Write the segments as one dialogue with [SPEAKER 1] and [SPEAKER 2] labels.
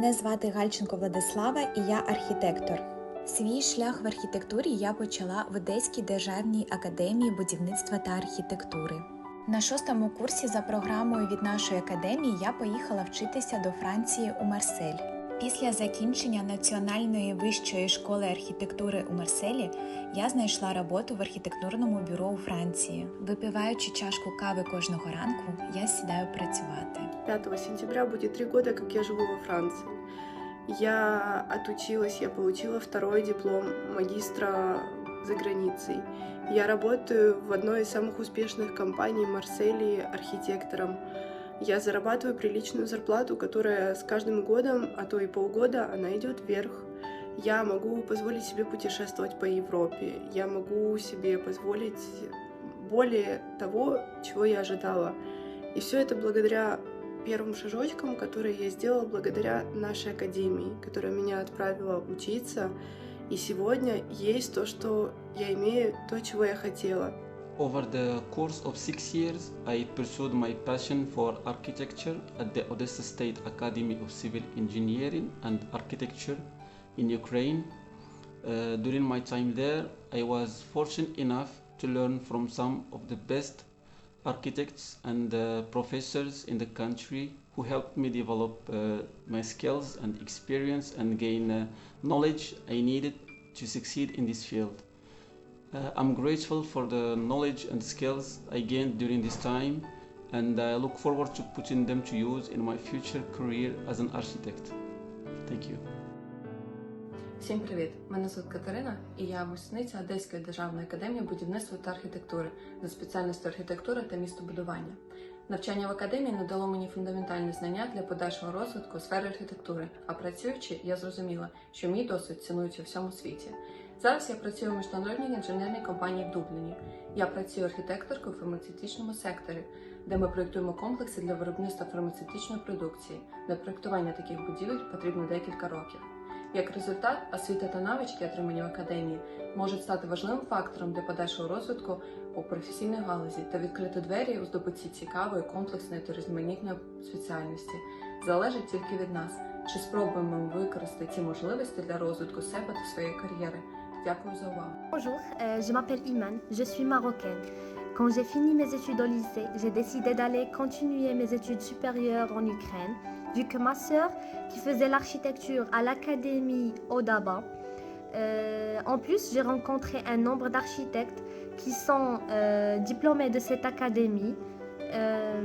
[SPEAKER 1] Мене звати Гальченко Владислава і я архітектор. Свій шлях в архітектурі я почала в Одеській державній академії будівництва та архітектури. На шостому курсі за програмою від нашої академії я поїхала вчитися до Франції у Марсель. Після закінчення Національної вищої школи архітектури у Марселі я знайшла роботу в архітектурному бюро у Франції. Випиваючи чашку кави кожного ранку, я сідаю працювати.
[SPEAKER 2] 5 сентября будет три года, как я живу во Франции. Я отучилась, я получила второй диплом магистра за границей. Я работаю в одной из самых успешных компаний Марселии архитектором. Я зарабатываю приличную зарплату, которая с каждым годом, а то и полгода, она идет вверх. Я могу позволить себе путешествовать по Европе. Я могу себе позволить более того, чего я ожидала. И все это благодаря первым шажочкам, которые я сделала благодаря нашей академии, которая меня отправила учиться. И сегодня есть то, что я имею, то, чего я хотела.
[SPEAKER 3] Over the course of six years, I pursued my passion for architecture at the Odessa State Academy of Civil Engineering and Architecture in Ukraine. Uh, during my time there, I was fortunate enough to learn from some of the best architects and uh, professors in the country who helped me develop uh, my skills and experience and gain uh, knowledge I needed to succeed in this field. Uh, I'm grateful for the knowledge and skills I gained during this time, and I look forward to putting them to use in my future career as an architect. Thank you.
[SPEAKER 4] Всім привіт! Мене звуть Катерина і я випускниця Одеської державної академії будівництва та архітектури за спеціальністю архітектура та містобудування. Навчання в академії надало мені фундаментальні знання для подальшого розвитку у сфері архітектури, а працюючи, я зрозуміла, що мій досвід цінується у всьому світі. Зараз я працюю в міжнародній інженерній компанії в Дубліні. Я працюю архітекторкою в фармацевтичному секторі, де ми проєктуємо комплекси для виробництва фармацевтичної продукції. Для проєктування таких будівель потрібно декілька років. Як результат, освіта та навички, отримані в академії, можуть стати важливим фактором для подальшого розвитку у професійній галузі та відкрити двері у здобутті цікавої, комплексної та різноманітної спеціальності. Залежить тільки від нас, чи спробуємо ми використати ці можливості для розвитку себе та своєї кар'єри. Дякую за увагу.
[SPEAKER 5] Bonjour, euh, je m'appelle Iman, je suis marocaine. Quand j'ai fini mes études au lycée, j'ai décidé d'aller continuer mes études supérieures en Ukraine, vu que ma sœur, qui faisait l'architecture à l'académie Odaba, euh, en plus j'ai rencontré un nombre d'architectes qui sont euh, diplômés de cette académie, euh,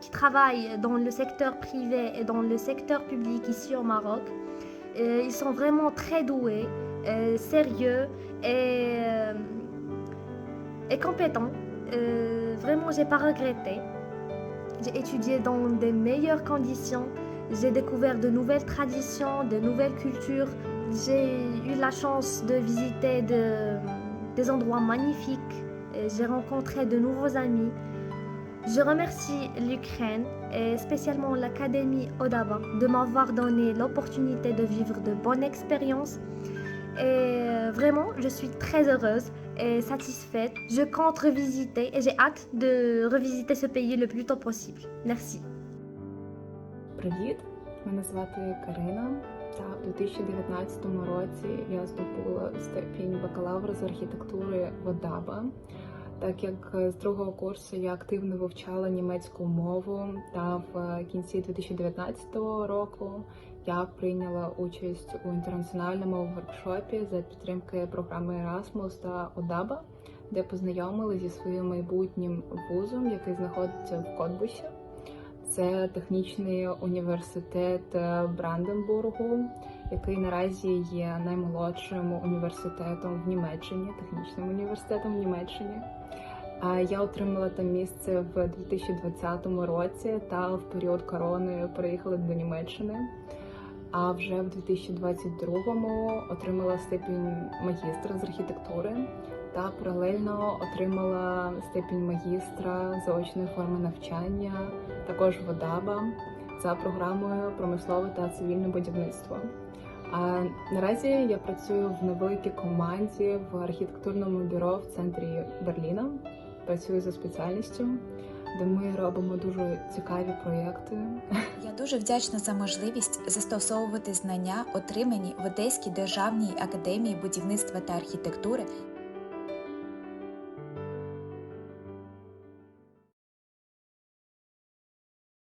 [SPEAKER 5] qui travaillent dans le secteur privé et dans le secteur public ici au Maroc. Euh, ils sont vraiment très doués, sérieux et, et compétents. Vraiment, j'ai pas regretté. J'ai étudié dans des meilleures conditions. J'ai découvert de nouvelles traditions, de nouvelles cultures. J'ai eu la chance de visiter de- des endroits magnifiques. J'ai rencontré de nouveaux amis. Je remercie l'Ukraine et spécialement l'Académie Odava de m'avoir donné l'opportunité de vivre de bonnes expériences. Et vraiment, je suis très heureuse et satisfaite. Je compte revisiter et j'ai hâte de revisiter ce pays le plus tôt possible. Merci.
[SPEAKER 6] Привіт! Мене звати Карина. Та в 2019 році я здобула степінь бакалавра з архітектури в ОДАБА. Так як з другого курсу я активно вивчала німецьку мову, та в кінці 2019 року я прийняла участь у інтернаціональному воркшопі за підтримки програми Erasmus та ОДАБА, де познайомилася зі своїм майбутнім вузом, який знаходиться в Котбусі. Це технічний університет е, Бранденбургу, який наразі є наймолодшим університетом в Німеччині, технічним університетом в Німеччині. Я отримала там місце в 2020 році та в період корони переїхала до Німеччини. А вже в 2022-му отримала степінь магістра з архітектури та паралельно отримала степінь магістра заочної форми навчання, також в ОДАБА за програмою промислове та цивільне будівництво. А наразі я працюю в невеликій команді в архітектурному бюро в центрі Берліна. Працюю за спеціальністю, де ми робимо дуже цікаві проєкти.
[SPEAKER 1] Я дуже вдячна за можливість застосовувати знання, отримані в Одеській державній академії будівництва та архітектури